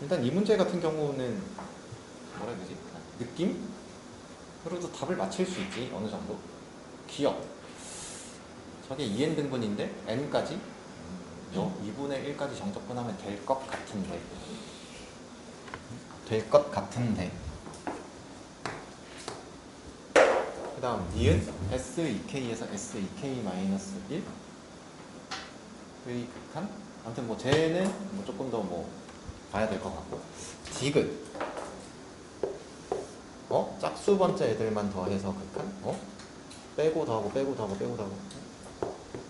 일단 이 문제 같은 경우는 뭐라 되지? 느낌? 으로도 답을 맞힐 수 있지 어느 정도. 기억. 저게 2n 등분인데 n까지? 요 2분의 1까지 정적분하면 될 것 같은데. 될 것 같은데. 그 다음 니은? S2K에서 S2K-1의 극한? 아무튼 뭐 쟤는 뭐 조금 더뭐 봐야 될 것 같고 디귿 어? 짝수 번째 애들만 더해서 극한? 어? 빼고 더하고 빼고 더하고 빼고 더하고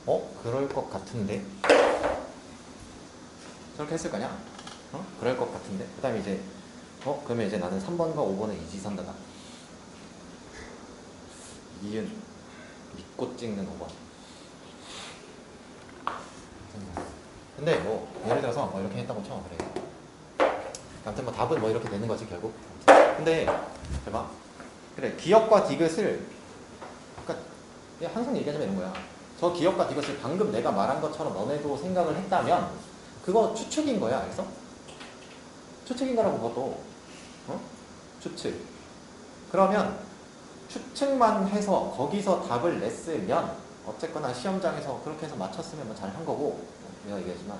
어? 그럴 것 같은데 저렇게 했을 거냐? 어? 그럴 것 같은데 그 다음에 이제 어? 그러면 이제 나는 3번과 5번을 이지선다다 이은 믿고 찍는 5번 근데 뭐 예를 들어서 뭐 이렇게 했다고 쳐 그래 아무튼 뭐 답은 뭐 이렇게 되는 거지 결국. 근데 봐봐 그래 기억과 디귿을 그러니까 항상 얘기하자면 이런 거야. 저 기억과 디귿을 방금 내가 말한 것처럼 너네도 생각을 했다면 그거 추측인 거야 알겠어? 추측인 거라고 그것도 어? 추측. 그러면 추측만 해서 거기서 답을 냈으면 어쨌거나 시험장에서 그렇게 해서 맞췄으면 뭐잘한 거고 내가 얘기하지만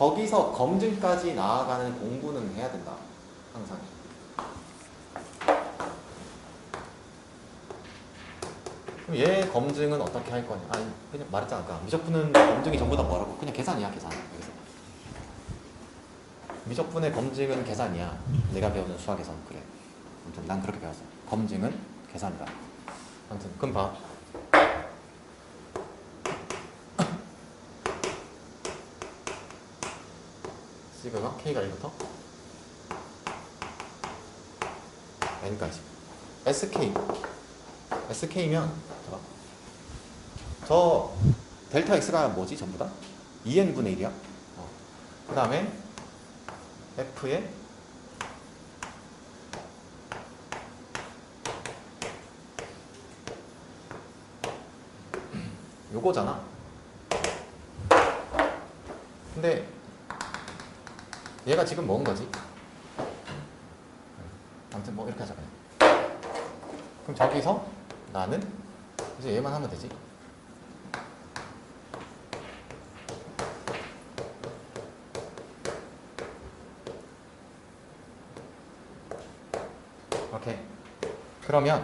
거기서 검증까지 나아가는 공부는 해야 된다 항상. 그럼 얘 검증은 어떻게 할 거냐? 아니 그냥 말했잖아. 아까 미적분은 검증이 전부 다 뭐라고? 그냥 계산이야 계산. 그래서. 미적분의 검증은 계산이야. 내가 배우는 수학에서는 그래. 아무튼 난 그렇게 배웠어. 검증은 계산이다. 아무튼 그럼 봐 시그마 K가 1부터? N까지. SK SK면 저, 저 델타 X가 뭐지 전부 다? 2N분의 1이야? 어. 그 다음에 F에 요거잖아. 근데 얘가 지금 뭔 거지? 아무튼 뭐 이렇게 하자 그냥. 그럼 저기서 나는? 이제 얘만 하면 되지. 오케이. 그러면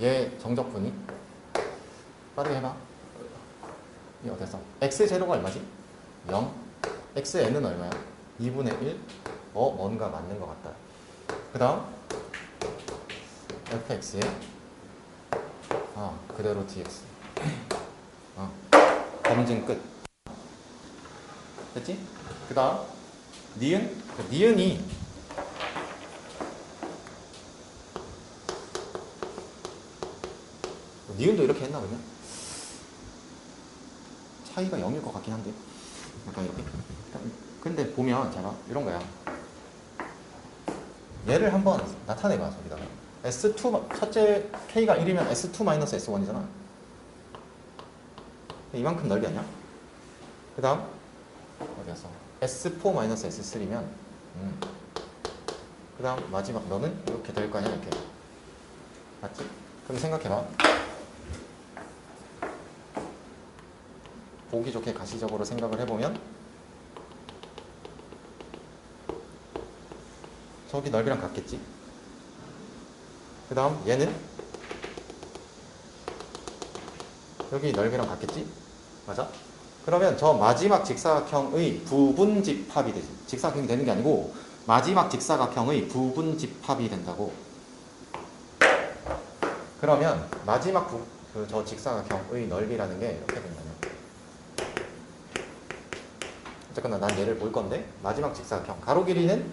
얘 정적분이 빠르게 해봐. 이 어땠어? x0가 얼마지? 0 xn은 얼마야? 2분의 1 어? 뭔가 맞는 것 같다 그 다음 fx에 아 그대로 dx 어, 검증 끝 됐지? 그 다음 니은 그 니은이 니은도 이렇게 했나 그러면? 차이가 0일 것 같긴 한데 근데 보면 제가 이런 거야 얘를 한번 나타내봐 저기다가 S2 첫째 K가 1이면 S2 S1이잖아 이만큼 넓이 아니야? 그 다음 어디 갔어 S4 S3면 음. 그 다음 마지막 너는 이렇게 될 거 아니야 이렇게 맞지? 그럼 생각해봐 보기 좋게 가시적으로 생각을 해보면 저기 넓이랑 같겠지? 그 다음 얘는? 여기 넓이랑 같겠지? 맞아? 그러면 저 마지막 직사각형의 부분 집합이 되지. 직사각형이 되는 게 아니고 마지막 직사각형의 부분 집합이 된다고. 그러면 마지막 그저 직사각형의 넓이라는 게 이렇게 된다면. 어쨌거나 난 얘를 볼 건데 마지막 직사각형 가로 길이는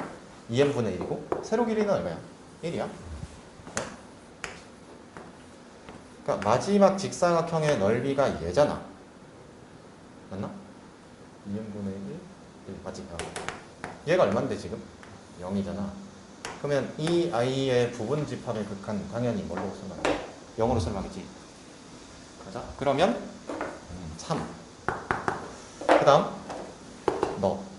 2n분의 1이고 세로 길이는 얼마야? 1이야 그러니까 마지막 직사각형의 넓이가 얘잖아 맞나? 2n분의 1, 1 맞지? 어. 얘가 얼만데 지금? 0이잖아 그러면 이 아이의 부분 집합의 극한 당연히 뭘로 설명해? 0으로 설명하겠지 가자 그러면 음, 3그 다음 너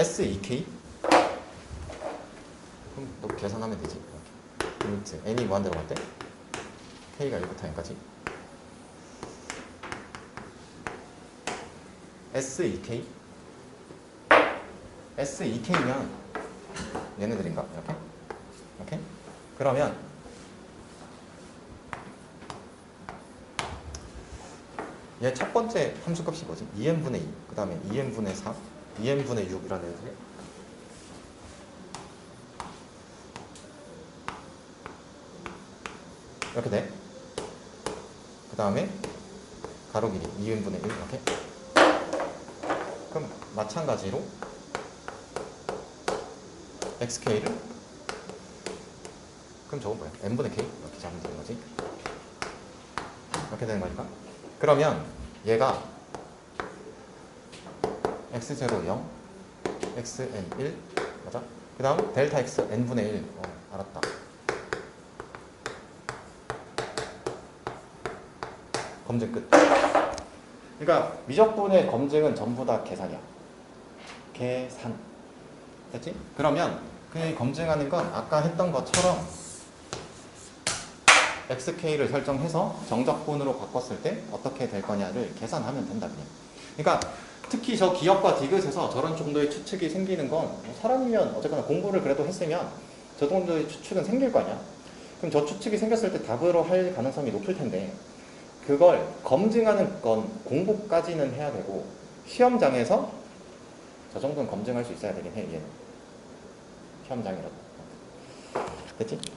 SEK 그럼 너 계산하면 되지. 리미트 n이 무한대로 갈 때? K가 1부터 n까지? SEK SEK면 얘네들인가? 이렇게? 이렇게? 그러면 얘 첫 번째 함수값이 뭐지? 2n분의 2, 그 다음에 2n분의 4, 2n분의 6 이런 애들 이렇게 돼. 그 다음에 가로 길이 2n분의 1 이렇게. 그럼 마찬가지로 xk를 그럼 저건 뭐야? n분의 k 이렇게 잡으면 되는 거지. 이렇게 되는 거니까. 그러면 얘가 x0 0, xn 1 맞아? 그 다음 델타 x n분의 1 어, 알았다. 검증 끝. 그러니까 미적분의 검증은 전부 다 계산이야. 계산. 됐지? 그러면 그 검증하는 건 아까 했던 것처럼 xk를 설정해서 정적분으로 바꿨을 때 어떻게 될 거냐를 계산하면 된다 그냥. 그러니까 특히 저 기업과 디귿에서 저런 정도의 추측이 생기는 건뭐 사람이면 어쨌거나 공부를 그래도 했으면 저 정도의 추측은 생길 거 아니야. 그럼 저 추측이 생겼을 때 답으로 할 가능성이 높을 텐데 그걸 검증하는 건 공부까지는 해야 되고 시험장에서 저 정도는 검증할 수 있어야 되긴 해 얘는 시험장이라도 됐지?